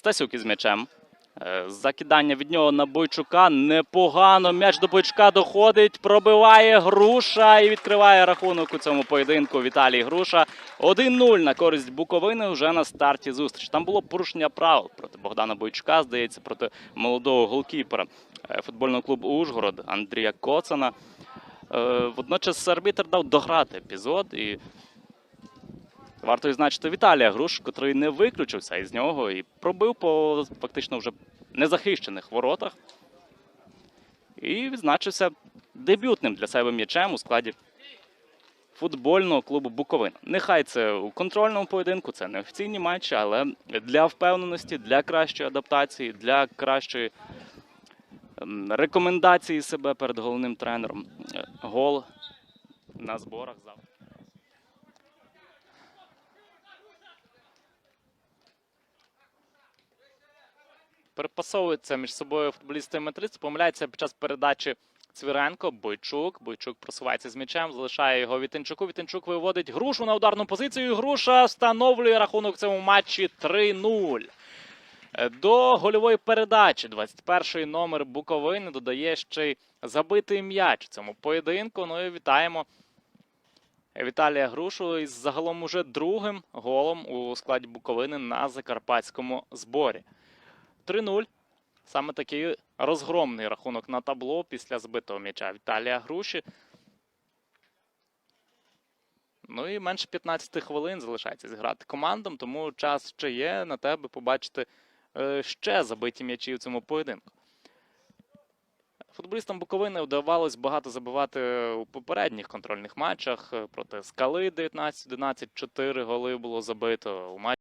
Стасюк із м'ячем. Е, Закидання від нього на Бойчука. Непогано. М'яч до Бойчука доходить, пробиває груша і відкриває рахунок у цьому поєдинку. Віталій Груша. 1-0 на користь Буковини вже на старті зустрічі. Там було порушення правил проти Богдана Бойчука, здається, проти молодого голкіпера е, футбольного клубу Ужгород Андрія Коцана. Е, Водночас арбітр дав дограти епізод і Варто відзначити Віталія Груш, котрий не виключився із нього і пробив по фактично вже незахищених воротах. І відзначився дебютним для себе м'ячем у складі футбольного клубу Буковина. Нехай це у контрольному поєдинку, це не офіційні матчі, але для впевненості, для кращої адаптації, для кращої ем, рекомендації себе перед головним тренером. Е, Гол на зборах завтра. Перепасовуються між собою футболісти і метристи. Помиляється під час передачі Цвіренко, Бойчук. Бойчук просувається з м'ячем, залишає його Вітенчуку. Вітенчук виводить грушу на ударну позицію. Груша встановлює рахунок в цьому матчі 3-0. Е, До гольової передачі 21-й номер Буковини додає ще й забитий м'яч в цьому поєдинку. Ну і вітаємо Віталія Грушу із загалом уже другим голом у складі Буковини на закарпатському зборі. 3-0. Саме такий розгромний рахунок на табло після збитого м'яча Віталія Груші. Ну і менше 15 хвилин залишається зіграти командам, тому час ще є на тебе побачити е, ще забиті м'ячі в цьому поєдинку. Футболістам Буковини вдавалось багато забивати у попередніх контрольних матчах проти скали 19-11, 4 голи було забито. У матчі